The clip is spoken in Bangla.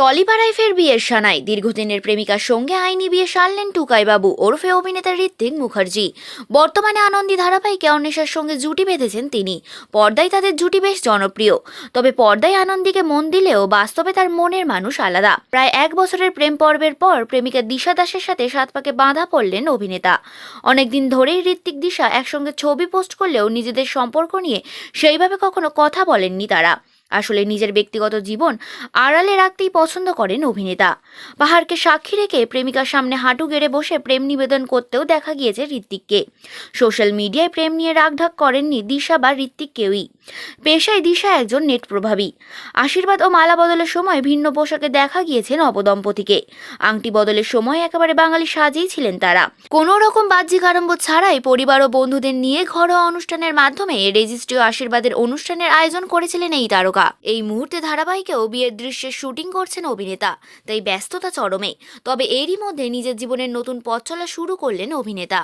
টলিপাড়ায় ফের বিয়ের সানায় দীর্ঘদিনের প্রেমিকার সঙ্গে আইনি বিয়ে সারলেন টুকাইবাবু ওরফে অভিনেতা ঋত্বিক মুখার্জি। বর্তমানে আনন্দী ধারাবাহিকে অন্বেষার সঙ্গে জুটি বেঁধেছেন তিনি। পর্দায় তাদের জুটি বেশ জনপ্রিয়। তবে পর্দায় আনন্দীকে মন দিলেও বাস্তবে তার মনের মানুষ আলাদা। প্রায় এক বছরের প্রেম পর্বের পর প্রেমিকা দিশা দাসের সাথে সাত পাকে বাঁধা পড়লেন অভিনেতা। অনেকদিন ধরেই ঋত্বিক দিশা একসঙ্গে ছবি পোস্ট করলেও নিজেদের সম্পর্ক নিয়ে সেইভাবে কখনো কথা বলেননি তারা। আসলে নিজের ব্যক্তিগত জীবন আড়ালে রাখতেই পছন্দ করেন অভিনেতা। পাহাড়কে সাক্ষী রেখে প্রেমিকার সামনে হাঁটু গেড়ে বসে প্রেম নিবেদন করতেও দেখা গিয়েছে ঋত্বিককে। সোশ্যাল মিডিয়ায় প্রেম নিয়ে রাগঢাক করেননি দিশা বা ঋত্বিক কেউই। পেশায় দিশা একজন নেট প্রভাবী। আশীর্বাদ ও মালা বদলের সময় ভিন্ন পোশাকে দেখা গিয়েছে নবদম্পতিকে আংটি বদলের সময় একেবারে বাঙালি সাজেই ছিলেন তারা। কোনো রকম বাহ্যিক আড়ম্বর ছাড়াই পরিবার ও বন্ধুদের নিয়ে ঘরোয়া অনুষ্ঠানের মাধ্যমে রেজিস্ট্রি ও আশীর্বাদের অনুষ্ঠানের আয়োজন করেছিলেন এই তারকা এই মুহূর্তে ধারাবাহিকেও বিয়ের দৃশ্যে শুটিং করছেন অভিনেতা, তাই ব্যস্ততা চরমে। তবে এরই মধ্যে নিজের জীবনের নতুন পথ চলা শুরু করলেন অভিনেতা।